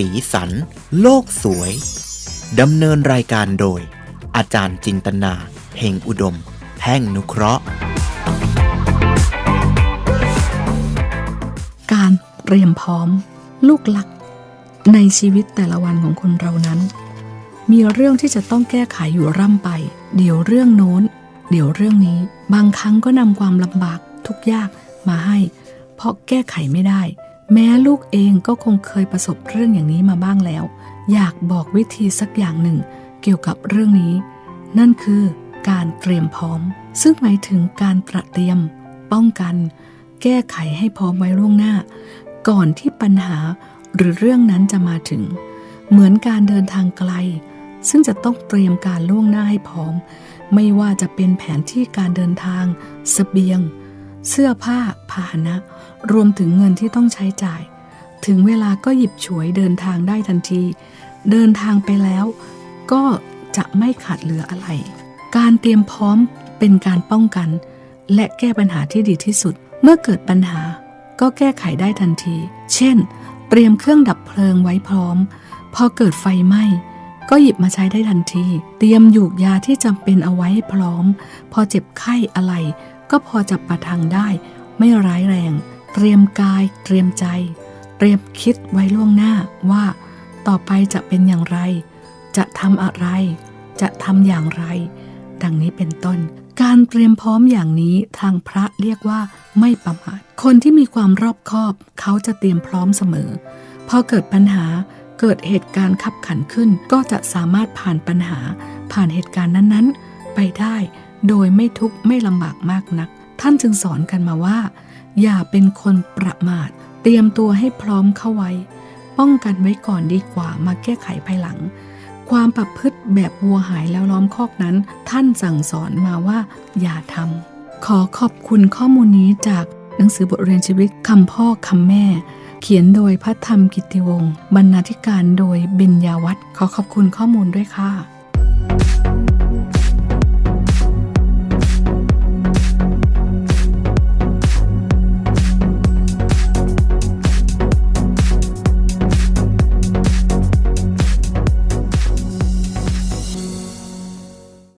สีสัน โลกสวย ดำเนินรายการโดย อาจารย์จินตนาเพ่งอุดมแพ่งนุเคราะห์ การเตรียมพร้อม ลูกหลัก ในชีวิตแต่ละวันของคนเรานั้น มีเรื่องที่จะต้องแก้ไขอยู่ร่ำไป เดี๋ยวเรื่องโน้น เดี๋ยวเรื่องนี้ บางครั้งก็นำความลำบากทุกยากมาให้ เพราะแก้ไขไม่ได้ แม้ลูกเองก็คงเคยประสบเรื่องอย่างนี้มาบ้างแล้ว อยากบอกวิธีสักอย่างหนึ่ง เกี่ยวกับเรื่องนี้ นั่นคือการเตรียมพร้อม ซึ่งหมายถึงการตระเตรียม ป้องกัน แก้ไขให้พร้อมไว้ล่วงหน้า ก่อนที่ปัญหาหรือเรื่องนั้นจะมาถึง เหมือนการเดินทางไกล ซึ่งจะต้องเตรียมการล่วงหน้าให้พร้อม ไม่ว่าจะเป็นแผนที่การเดินทางสเสบียง เสื้อผ้าพาหนะ รวมถึงเงินที่ต้องใช้จ่าย ถึงเวลาก็หยิบฉวยเดินทางได้ทันที เดินทางไปแล้ว ก็จะไม่ขาดเหลืออะไร การเตรียมพร้อมเป็นการป้องกัน และแก้ปัญหาที่ดีที่สุด เมื่อเกิดปัญหาก็แก้ไขได้ทันที เช่น เตรียมเครื่องดับเพลิงไว้พร้อม พอเกิดไฟไหม้ก็หยิบมาใช้ได้ทันที เตรียมหยูกยาที่จำเป็นเอาไว้พร้อม พอเจ็บไข้อะไร ก็พอจะประทังได้ ไม่ร้ายแรง เตรียมกาย เตรียมใจ เตรียมคิดไว้ล่วงหน้าว่า ต่อไปจะเป็นอย่างไร จะทำอะไร จะทำอย่างไร ดังนี้เป็นต้น การเตรียมพร้อมอย่างนี้ทางพระเรียกว่าไม่ประมาท คนที่มีความรอบคอบ เขาจะเตรียมพร้อมเสมอ พอเกิดปัญหาเกิดเหตุการณ์ขับขันขึ้น ก็จะสามารถผ่านปัญหา ผ่านเหตุการณ์นั้นๆ ไปได้ โดยไม่ทุกข์ไม่ลำบากมากนัก ท่านจึงสอนกันมาว่า อย่าเป็นคนประมาท เตรียมตัวให้พร้อมเข้าไว้ ป้องกันไว้ก่อนดีกว่ามาแก้ไขภายหลัง ความประพฤติแบบวัวหายแล้วล้อมคอกนั้น ท่านสั่งสอนมาว่า อย่าทำขอขอบคุณข้อมูลนี้จากหนังสือบทเรียนชีวิตคำพ่อคำแม่ เขียนโดยพระธรรมกิติวงศ์บรรณาธิการโดยเบญญาวัฒน์ขอขอบคุณข้อมูลด้วยค่ะ